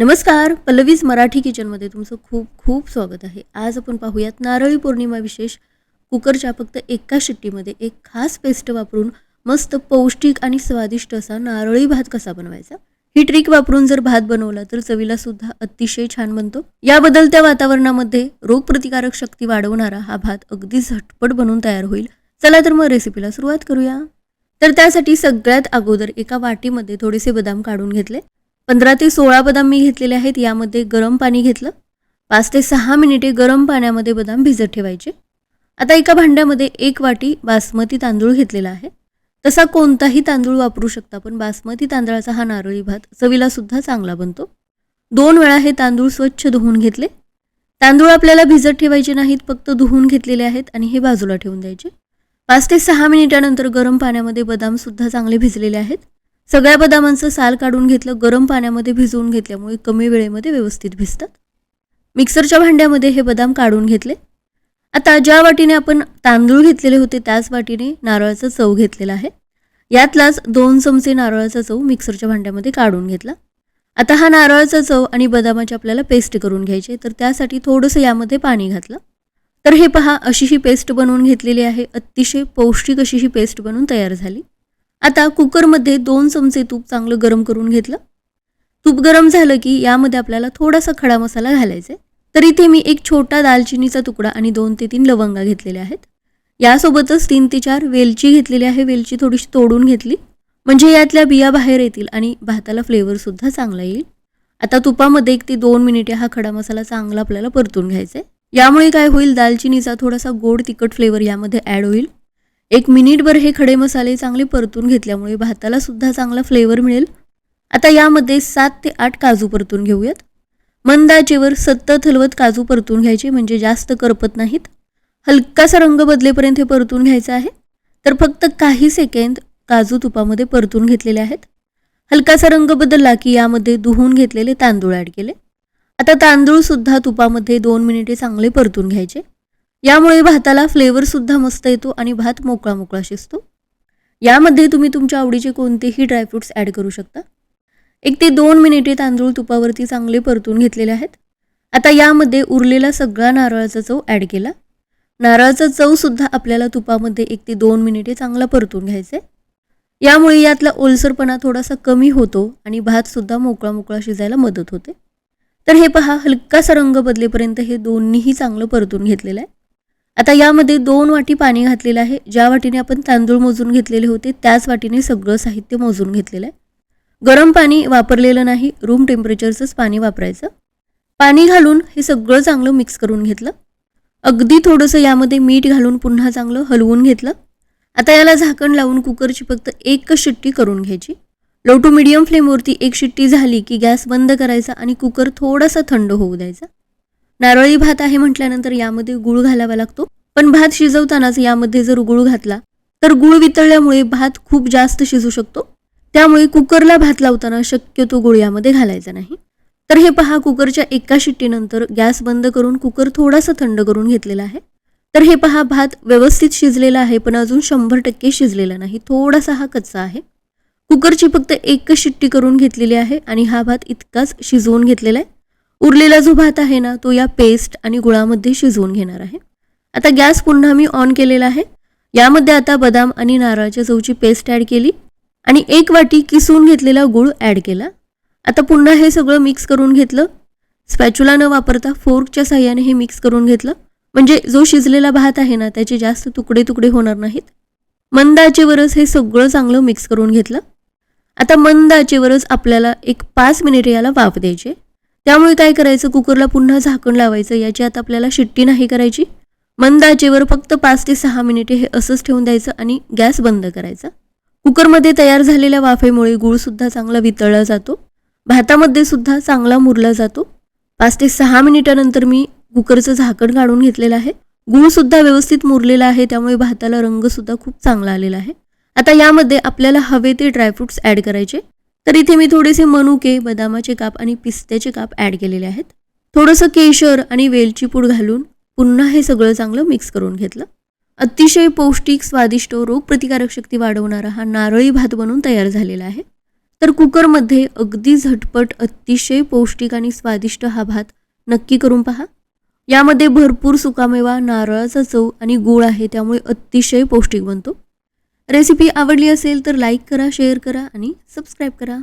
नमस्कार पल्लवीज मराठी किचनमध्ये तुमचं खूप खूप स्वागत आहे. आज आपण पाहूयात नारळी पौर्णिमा विशेष. कुकरच्या फक्त एका शिट्टीमध्ये एक खास पेस्ट वापरून मस्त पौष्टिक आणि स्वादिष्ट असा नारळी भात कसा बनवायचा? ही ट्रिक वापरून जर भात बनवला तर चवीला सुद्धा अतिशय छान बनतो. या बदलत्या वातावरणामध्ये रोगप्रतिकारक शक्ती वाढवणारा हा भात अगदी झटपट बनून तयार होईल. चला तर मग रेसिपीला सुरुवात करूया. तर त्यासाठी सगळ्यात अगोदर एका वाटीमध्ये थोडेसे बदाम काढून घेतले. पंधरा ते सोळा बदाम मी घेतलेले आहेत यामध्ये गरम पाणी घेतलं. पाच ते सहा मिनिटे गरम पाण्यामध्ये बदाम भिजत ठेवायचे. आता एका भांड्यामध्ये एक वाटी बासमती तांदूळ घेतलेला आहे. तसा कोणताही तांदूळ वापरू शकता पण बासमती तांदळाचा हा नारळी भात चवीला सुद्धा चांगला बनतो. दोन वेळा हे तांदूळ स्वच्छ धुवून घेतले. तांदूळ आपल्याला भिजत ठेवायचे नाहीत फक्त धुवून घेतलेले आहेत आणि हे बाजूला ठेवून द्यायचे. पाच ते सहा मिनिटानंतर गरम पाण्यामध्ये बदामसुद्धा चांगले भिजलेले आहेत. सगळ्या बदामांचं साल काढून घेतलं गरम पाण्यामध्ये भिजवून घेतल्यामुळे कमी वेळेमध्ये व्यवस्थित भिजतात. मिक्सरच्या भांड्यामध्ये हे बदाम काढून घेतले. आता ज्या वाटीने आपण तांदूळ घेतलेले होते त्याच वाटीने नारळाचा चव घेतलेला आहे. यातलाच दोन चमचे नारळाचा चव मिक्सरच्या भांड्यामध्ये काढून घेतला. आता हा नारळाचा चव आणि बदामाची आपल्याला पेस्ट करून घ्यायची तर त्यासाठी थोडंसं यामध्ये पाणी घातलं. तर हे पहा अशी ही पेस्ट बनवून घेतलेली आहे. अतिशय पौष्टिक अशी ही पेस्ट बनवून तयार झाली. आता कुकरमध्ये दोन चमचे तूप चांगलं गरम करून घेतलं. तूप गरम झालं की यामध्ये आपल्याला थोडासा खडा मसाला घालायचा आहे. तर इथे मी एक छोटा दालचिनीचा तुकडा आणि दोन ते तीन लवंगा घेतलेल्या आहेत. यासोबतच तीन ते चार वेलची घेतलेली आहे. वेलची थोडीशी तोडून घेतली. म्हणजे यातल्या बिया बाहेर येतील आणि भाताला फ्लेवरसुद्धा चांगला येईल. आता तुपामध्ये एक ते दोन मिनिटे हा खडा मसाला चांगला आपल्याला परतून घ्यायचा आहे. यामुळे काय होईल? दालचिनीचा थोडासा गोड तिखट फ्लेवर यामध्ये ॲड होईल. एक मिनिटभर हे खडे मसाले चांगले परतून घेतल्यामुळे भाताला सुद्धा चांगला फ्लेवर मिळेल. आता यामध्ये सात ते आठ काजू परतून घेऊयात. मंदाचेवर सतत हलवत काजू परतून घ्यायचे म्हणजे जास्त करपत नाहीत. हलकासा रंग बदलेपर्यंत हे परतून घ्यायचं आहे. तर फक्त काही सेकंद काजू तुपामध्ये परतून घेतलेले आहेत. हलकासा रंग बदलला की यामध्ये धुवून घेतलेले तांदूळ ॲड केले. आता तांदूळसुद्धा तुपामध्ये दोन मिनिटे चांगले परतून घ्यायचे. यामुळे भाताला फ्लेवरसुद्धा मस्त येतो आणि भात मोकळा मोकळा शिजतो. यामध्ये तुम्ही तुमच्या आवडीचे कोणतेही ड्रायफ्रुट्स ॲड करू शकता. एक ते दोन मिनिटे तांदूळ तुपावरती चांगले परतून घेतलेले आहेत. आता यामध्ये उरलेला सगळा नारळाचा चव ॲड केला. नारळाचा चवसुद्धा आपल्याला तुपामध्ये एक ते दोन मिनिटे चांगला परतून घ्यायचं आहे. यामुळे यातला ओलसरपणा थोडासा कमी होतो आणि भातसुद्धा मोकळा मोकळा शिजायला मदत होते. तर हे पहा हलकासा रंग बदलेपर्यंत हे दोन्हीही चांगलं परतून घेतलेलं आहे. आता यामध्ये दोन वाटी पाणी घातलेलं आहे. ज्या वाटीने आपण तांदूळ मोजून घेतलेले होते त्याच वाटीने सगळं साहित्य मोजून घेतलेलं आहे. गरम पाणी वापरलेलं नाही. रूम टेम्परेचरचंच पाणी वापरायचं. पाणी घालून हे सगळं चांगलं मिक्स करून घेतलं. अगदी थोडंसं यामध्ये मीठ घालून पुन्हा चांगलं हलवून घेतलं. आता याला झाकण लावून कुकरची फक्त एकच शिट्टी करून घ्यायची. लो टू मिडियम फ्लेमवरती एक शिट्टी झाली की गॅस बंद करायचा आणि कुकर थोडासा थंड होऊ द्यायचा. नारळी भात आहे म्हटल्यानंतर यामध्ये गुळ घालावा लागतो. पण भात शिजवतानाच यामध्ये जर गुळ घातला तर गुळ वितळल्यामुळे भात खूप जास्त शिजू शकतो. त्यामुळे कुकरला भात लावताना शक्यतो गुळ यामध्ये घालायचा नाही. तर हे पहा कुकरच्या एका शिट्टीनंतर गॅस बंद करून कुकर थोडासा थंड करून घेतलेला आहे. तर हे पहा भात व्यवस्थित शिजलेला आहे पण अजून शंभर टक्के शिजलेला नाही. थोडासा हा कच्चा आहे. कुकरची फक्त एकच शिट्टी करून घेतलेली आहे आणि हा भात इतकाच शिजवून घेतलेला आहे. उरलेला जो भात आहे ना तो या पेस्ट आणि गुळामध्ये शिजवून घेणार आहे. आता गॅस पुन्हा मी ऑन केलेला आहे. यामध्ये आता बदाम आणि नारळाच्या चवची पेस्ट ॲड केली आणि एक वाटी किसून घेतलेला गुळ ॲड केला. आता पुन्हा हे सगळं मिक्स करून घेतलं. स्पॅच्युला न वापरता फोर्कच्या साह्याने हे मिक्स करून घेतलं. म्हणजे जो शिजलेला भात आहे ना त्याचे जास्त तुकडे तुकडे होणार नाहीत. मंद आचेवरच हे सगळं चांगलं मिक्स करून घेतलं. आता मंद आचेवरच आपल्याला एक पाच मिनिटे याला वाफ द्यायचे त्यामुळे काय करायचं? कुकरला पुन्हा झाकण लावायचं. याची आता आपल्याला शिट्टी नाही करायची. मंद आचेवर फक्त पाच ते सहा मिनिटे हे असंच ठेवून द्यायचं आणि गॅस बंद करायचा. कुकरमध्ये तयार झालेल्या वाफेमुळे गूळसुद्धा चांगला वितळला जातो. भातामध्ये सुद्धा चांगला मुरला जातो. पाच ते सहा मिनिटानंतर मी कुकरचं झाकण काढून घेतलेलं आहे. गूळसुद्धा व्यवस्थित मुरलेला आहे. त्यामुळे भाताला रंगसुद्धा खूप चांगला आलेला आहे. आता यामध्ये आपल्याला हवे ते ड्रायफ्रुट्स ॲड करायचे. तर इथे मी थोडेसे मनुके बदामाचे काप आणि पिस्त्याचे काप ॲड केलेले आहेत. थोडंसं केशर आणि वेलची पूड घालून पुन्हा हे सगळं चांगलं मिक्स करून घेतलं. अतिशय पौष्टिक स्वादिष्ट रोगप्रतिकारक शक्ती वाढवणारा हा नारळी भात बनून तयार झालेला आहे. तर कुकरमध्ये अगदी झटपट अतिशय पौष्टिक आणि स्वादिष्ट हा भात नक्की करून पहा. यामध्ये भरपूर सुकामेवा नारळाचा चव आणि गूळ आहे त्यामुळे अतिशय पौष्टिक बनतो. रेसिपी आवडली असेल तर लाईक करा शेअर करा आणि सबस्क्राईब करा.